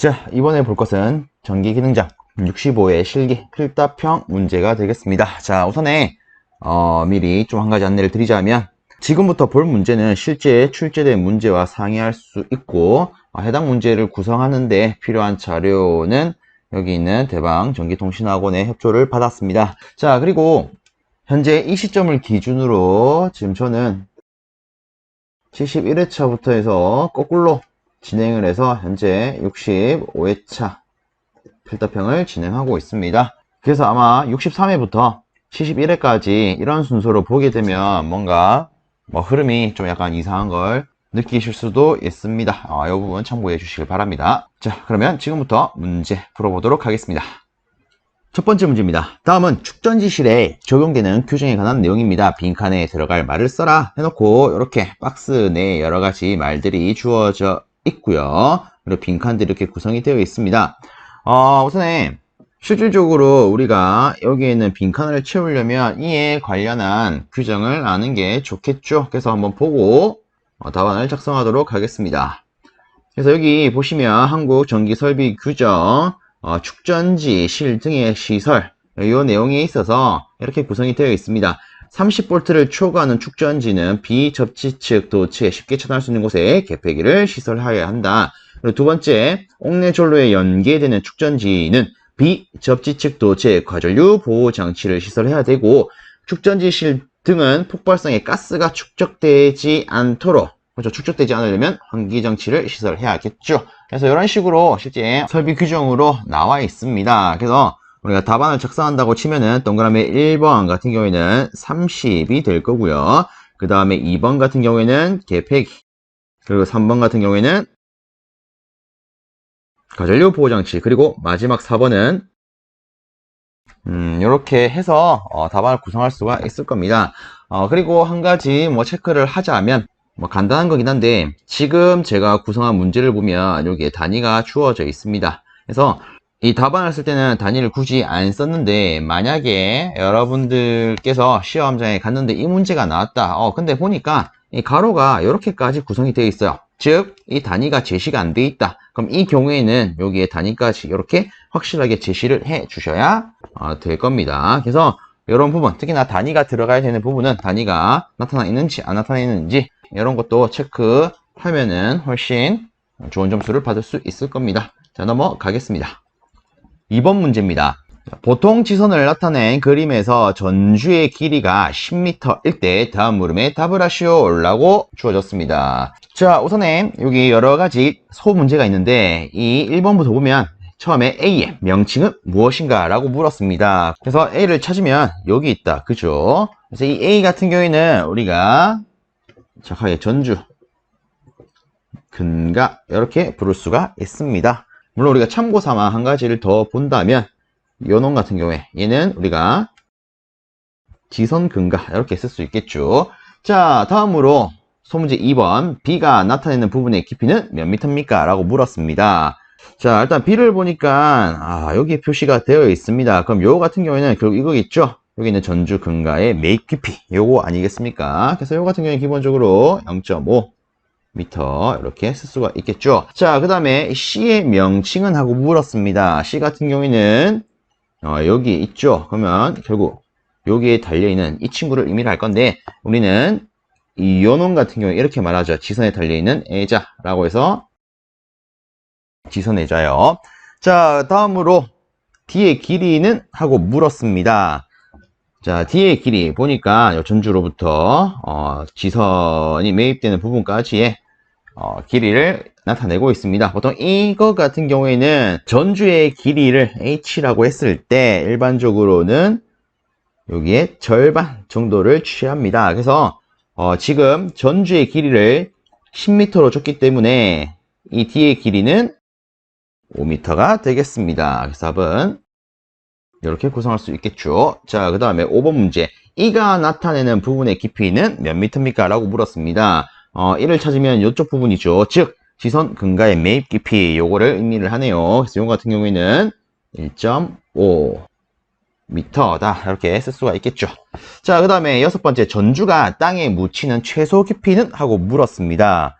자, 이번에 볼 것은 전기 기능장 65의 실기 필답형 문제가 되겠습니다. 자, 우선에 어, 미리 좀 한 가지 안내를 드리자면 지금부터 볼 문제는 실제 출제된 문제와 상의할 수 있고 어, 해당 문제를 구성하는데 필요한 자료는 여기 있는 대방 전기통신학원의 협조를 받았습니다. 자, 그리고 현재 이 시점을 기준으로 지금 저는 71회차부터 해서 거꾸로 진행을 해서 현재 65회차 필답형을 진행하고 있습니다. 그래서 아마 63회부터 71회까지 이런 순서로 보게 되면 뭔가 뭐 흐름이 좀 약간 이상한 걸 느끼실 수도 있습니다. 아, 이 부분 참고해 주시길 바랍니다. 자, 그러면 지금부터 문제 풀어보도록 하겠습니다. 첫 번째 문제입니다. 다음은 축전지실에 적용되는 규정에 관한 내용입니다. 빈칸에 들어갈 말을 써라 해놓고 이렇게 박스 내에 여러 가지 말들이 주어져 있고요. 그리고 빈칸들이 이렇게 구성이 되어 있습니다. 어, 우선에 실질적으로 우리가 여기에 있는 빈칸을 채우려면 이에 관련한 규정을 아는 게 좋겠죠. 그래서 한번 보고 어, 답안을 작성하도록 하겠습니다. 그래서 여기 보시면 한국 전기설비 규정 어, 축전지, 실 등의 시설 이 내용에 있어서 이렇게 구성이 되어 있습니다. 30V를 초과하는 축전지는 비접지 측 도치에 쉽게 처단할 수 있는 곳에 개폐기를 시설하여야 한다. 그리고 두 번째, 옥내전로에 연계되는 축전지는 비접지 측 도체 과전류 보호 장치를 시설해야 되고 축전지 실 등은 폭발성의 가스가 축적되지 않도록 그렇죠. 축적되지 않으려면 환기 장치를 시설해야겠죠. 그래서 이런 식으로 실제 설비 규정으로 나와 있습니다. 그래서 우리가 답안을 작성한다고 치면은 동그라미 1번 같은 경우에는 30이 될 거고요. 그 다음에 2번 같은 경우에는 개폐기 그리고 3번 같은 경우에는 가전류 보호장치 그리고 마지막 4번은 음, 이렇게 해서 어, 답안을 구성할 수가 있을 겁니다. 어, 그리고 한 가지 뭐 체크를 하자면 뭐 간단한 거긴 한데 지금 제가 구성한 문제를 보면 여기에 단위가 주어져 있습니다. 그래서 이 답안을 쓸 때는 단위를 굳이 안 썼는데 만약에 여러분들께서 시험장에 갔는데 이 문제가 나왔다. 어 근데 보니까 이 가로가 이렇게까지 구성이 되어 있어요. 즉 이 단위가 제시가 안 돼 있다. 그럼 이 경우에는 여기에 단위까지 이렇게 확실하게 제시를 해 주셔야 어, 될 겁니다. 그래서 이런 부분, 특히나 단위가 들어가야 되는 부분은 단위가 나타나 있는지 안 나타나 있는지 이런 것도 체크하면은 훨씬 좋은 점수를 받을 수 있을 겁니다. 자, 넘어가겠습니다. 2번 문제입니다. 보통 지선을 나타낸 그림에서 전주의 길이가 10m일 때 다음 물음에 답을 하시오 라고 주어졌습니다. 자, 우선에 여기 여러 가지 소문제가 있는데 이 1번부터 보면 처음에 A의 명칭은 무엇인가 라고 물었습니다. 그래서 A를 찾으면 여기 있다. 그죠? 그래서 이 A 같은 경우에는 우리가 정확하게 전주, 근가 이렇게 부를 수가 있습니다. 물론 우리가 참고 삼아 한 가지를 더 본다면 요놈 같은 경우에 얘는 우리가 지선 근가 이렇게 쓸 수 있겠죠. 자 다음으로 소문제 2번 B가 나타내는 부분의 깊이는 몇 미터입니까? 라고 물었습니다. 자 일단 B를 보니까 아 여기 표시가 되어 있습니다. 그럼 요 같은 경우에는 결국 이거겠죠. 여기 있는 전주 근가의 매입 깊이 요거 아니겠습니까? 그래서 요 같은 경우에 기본적으로 0.5 미터 이렇게 쓸 수가 있겠죠. 자, 그 다음에 C의 명칭은 하고 물었습니다. C 같은 경우에는 어, 여기 있죠. 그러면 결국 여기에 달려있는 이 친구를 의미를 할 건데 우리는 이 요놈 같은 경우에 이렇게 말하죠. 지선에 달려있는 애자라고 해서 지선 애자요. 자, 다음으로 D의 길이는 하고 물었습니다. 자, D의 길이 보니까 전주로부터 어, 지선이 매입되는 부분까지의 어, 길이를 나타내고 있습니다. 보통 이거 같은 경우에는 전주의 길이를 H라고 했을 때 일반적으로는 여기에 절반 정도를 취합니다. 그래서 어, 지금 전주의 길이를 10m로 줬기 때문에 이 D의 길이는 5m가 되겠습니다. 그래서 답은 이렇게 구성할 수 있겠죠. 자, 그 다음에 5번 문제. 이가 나타내는 부분의 깊이는 몇 미터입니까? 라고 물었습니다. 어, 이를 찾으면 이쪽 부분이죠. 즉, 지선 근가의 매입 깊이 요거를 의미를 하네요. 그래서 요거 같은 경우에는 1.5 미터다. 이렇게 쓸 수가 있겠죠. 자, 그 다음에 여섯 번째. 전주가 땅에 묻히는 최소 깊이는? 하고 물었습니다.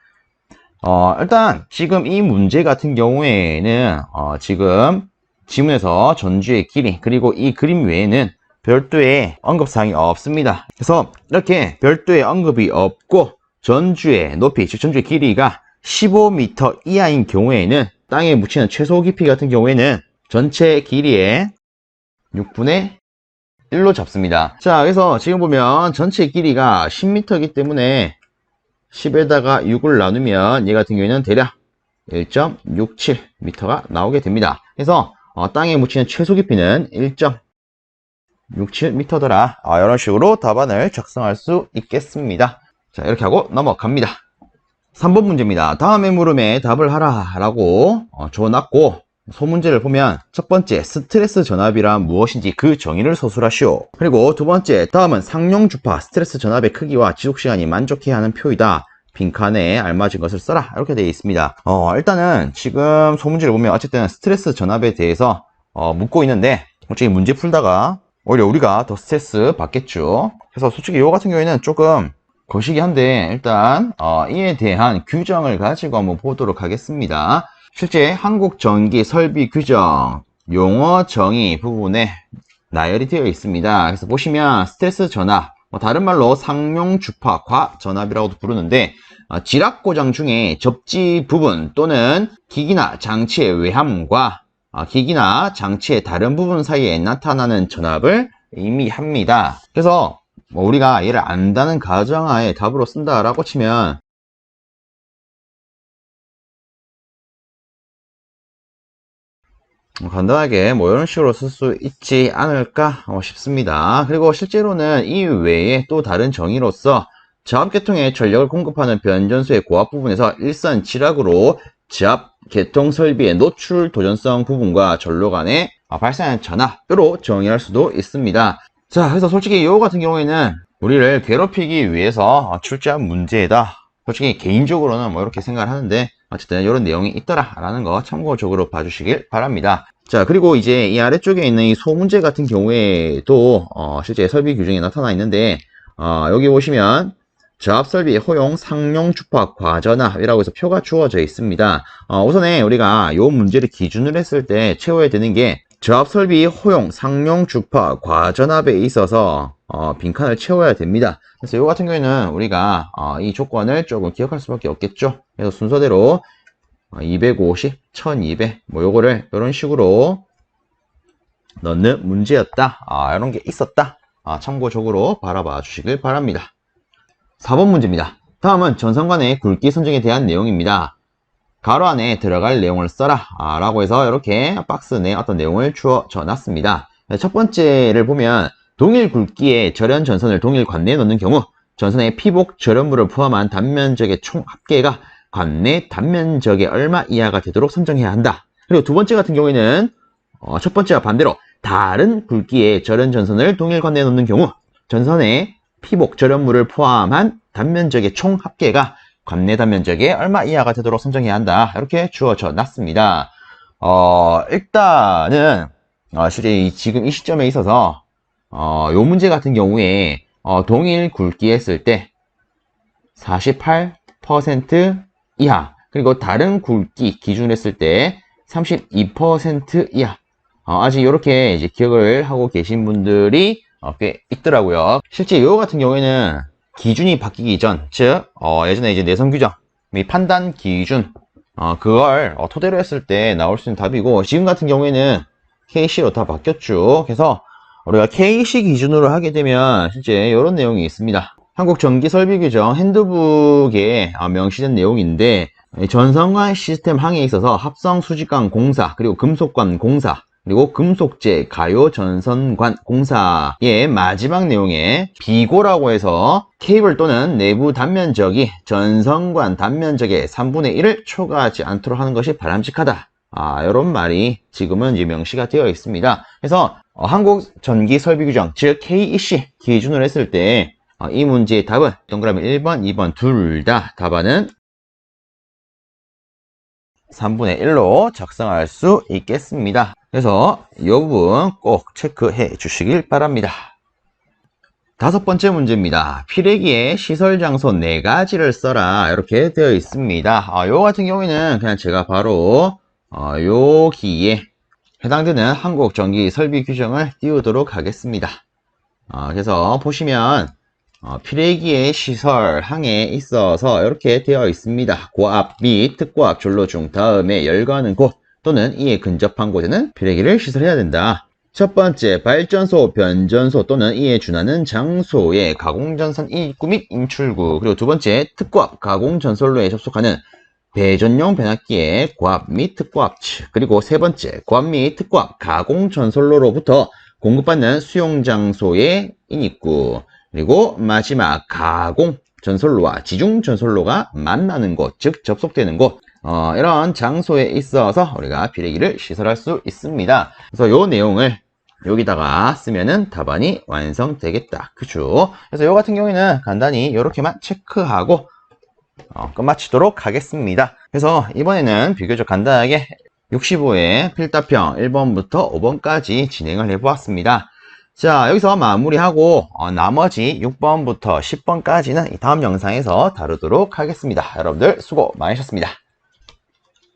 어, 일단 지금 이 문제 같은 경우에는 어, 지금 지문에서 전주의 길이 그리고 이 그림 외에는 별도의 언급사항이 없습니다. 그래서 이렇게 별도의 언급이 없고 전주의 높이, 즉 전주의 길이가 15m 이하인 경우에는 땅에 묻히는 최소 깊이 같은 경우에는 전체 길이의 6분의 1로 잡습니다. 자, 그래서 지금 보면 전체 길이가 10m이기 때문에 10에다가 6을 나누면 얘 같은 경우에는 대략 1.67m가 나오게 됩니다. 그래서 어, 땅에 묻히는 최소 깊이는 1.67m더라. 아, 이런 식으로 답안을 작성할 수 있겠습니다. 자, 이렇게 하고 넘어갑니다. 3번 문제입니다. 다음의 물음에 답을 하라 라고 어, 줘놨고 소문제를 보면 첫 번째 스트레스 전압이란 무엇인지 그 정의를 서술하시오. 그리고 두 번째 다음은 상용 주파 스트레스 전압의 크기와 지속시간이 만족해야 하는 표이다. 빈칸에 알맞은 것을 써라 이렇게 되어 있습니다. 어, 일단은 지금 소문지를 보면 어쨌든 스트레스 전압에 대해서 어, 묻고 있는데 솔직히 문제 풀다가 오히려 우리가 더 스트레스 받겠죠. 그래서 솔직히 이거 같은 경우에는 조금 거시기 한데 일단 어, 이에 대한 규정을 가지고 한번 보도록 하겠습니다. 실제 한국전기 설비 규정 용어 정의 부분에 나열이 되어 있습니다. 그래서 보시면 스트레스 전압, 뭐 다른 말로 상용 주파 과 전압이라고도 부르는데 어, 지락 고장 중에 접지 부분 또는 기기나 장치의 외함과 어, 기기나 장치의 다른 부분 사이에 나타나는 전압을 의미합니다. 그래서 뭐 우리가 얘를 안다는 가정하에 답으로 쓴다라고 치면 간단하게 뭐 이런 식으로 쓸 수 있지 않을까 어, 싶습니다. 그리고 실제로는 이 외에 또 다른 정의로서 저압계통에 전력을 공급하는 변전소의 고압 부분에서 일선 지락으로 저압 계통 설비의 노출 도전성 부분과 전로 간에 발생하는 전압으로 정의할 수도 있습니다. 자, 그래서 솔직히 이거 같은 경우에는 우리를 괴롭히기 위해서 출제한 문제다. 솔직히 개인적으로는 뭐 이렇게 생각을 하는데 어쨌든 이런 내용이 있더라 라는 거 참고적으로 봐주시길 바랍니다. 자, 그리고 이제 이 아래쪽에 있는 이 소문제 같은 경우에도 어, 실제 설비 규정이 나타나 있는데 어, 여기 보시면 저압 설비 허용 상용 주파 과전압이라고 해서 표가 주어져 있습니다. 어, 우선에 우리가 이 문제를 기준으로 했을 때 채워야 되는 게 저압 설비 허용 상용 주파 과전압에 있어서 어, 빈칸을 채워야 됩니다. 그래서 이거 같은 경우에는 우리가 어, 이 조건을 조금 기억할 수밖에 없겠죠. 그래서 순서대로 250, 1200, 뭐 요거를 이런 식으로 넣는 문제였다. 아, 이런 게 있었다. 아, 참고적으로 바라봐 주시길 바랍니다. 4번 문제입니다. 다음은 전선간의 굵기 선정에 대한 내용입니다. 가로 안에 들어갈 내용을 써라 아, 라고 해서 이렇게 박스 내에 어떤 내용을 주어 져 놨습니다. 첫 번째를 보면 동일 굵기의 절연 전선을 동일 관내에 넣는 경우 전선의 피복 절연물을 포함한 단면적의 총 합계가 관내 단면적의 얼마 이하가 되도록 선정해야 한다. 그리고 두 번째 같은 경우에는 어, 첫 번째와 반대로 다른 굵기의 절연 전선을 동일 관내에 넣는 경우 전선의 피복 절연물을 포함한 단면적의 총 합계가 관내 단 면적의 얼마 이하가 되도록 선정해야 한다. 이렇게 주어져 놨습니다. 어, 일단은 어, 실제 이, 지금 이 시점에 있어서 어, 요 문제 같은 경우에 어, 동일 굵기 했을 때 48% 이하 그리고 다른 굵기 기준으로 했을 때 32% 이하 어, 아직 이렇게 이제 기억을 하고 계신 분들이 어, 꽤 있더라고요. 실제 이거 같은 경우에는 기준이 바뀌기 전, 즉 어, 예전에 이제 내성 규정, 이 판단 기준 어, 그걸 어, 토대로 했을 때 나올 수 있는 답이고 지금 같은 경우에는 KC로 다 바뀌었죠. 그래서 우리가 KC 기준으로 하게 되면 실제 이런 내용이 있습니다. 한국전기설비규정 핸드북에 어, 명시된 내용인데 전선관 시스템 항에 있어서 합성 수직관 공사 그리고 금속관 공사 그리고 금속재 가요 전선관 공사의 마지막 내용에 비고라고 해서 케이블 또는 내부 단면적이 전선관 단면적의 3분의 1을 초과하지 않도록 하는 것이 바람직하다. 아, 이런 말이 지금은 이제 명시가 되어 있습니다. 그래서 어, 한국 전기 설비 규정, 즉 KEC 기준으로 했을 때 이 문제의 답은 동그라미 1번, 2번 둘 다 답안은 3분의 1로 작성할 수 있겠습니다. 그래서 이 부분 꼭 체크해 주시길 바랍니다. 다섯 번째 문제입니다. 피레기의 시설 장소 네 가지를 써라. 이렇게 되어 있습니다. 아, 요 같은 경우에는 그냥 제가 바로 어, 여기에 해당되는 한국 전기 설비 규정을 띄우도록 하겠습니다. 어, 그래서 보시면 어, 피레기의 시설 항에 있어서 이렇게 되어 있습니다. 고압 및 특고압 전로 중 다음에 열거하는 곳 또는 이에 근접한 곳에는 피레기를 시설해야 된다. 첫 번째, 발전소, 변전소 또는 이에 준하는 장소의 가공전선 입구 및 인출구 그리고 두 번째, 특고압 가공전선로에 접속하는 배전용 변압기의 고압 및 특고압 측 그리고 세 번째, 고압 및 특고압 가공전선로로부터 공급받는 수용 장소의 인입구 그리고 마지막 가공 전선로와 지중 전선로가 만나는 곳, 즉 접속되는 곳 어, 이런 장소에 있어서 우리가 비례기를 시설할 수 있습니다. 그래서 요 내용을 여기다가 쓰면은 답안이 완성되겠다. 그죠? 그래서 요 같은 경우에는 간단히 이렇게만 체크하고 어, 끝마치도록 하겠습니다. 그래서 이번에는 비교적 간단하게 65의 필답형 1번부터 5번까지 진행을 해보았습니다. 자, 여기서 마무리하고 어, 나머지 6번부터 10번까지는 다음 영상에서 다루도록 하겠습니다. 여러분들 수고 많으셨습니다.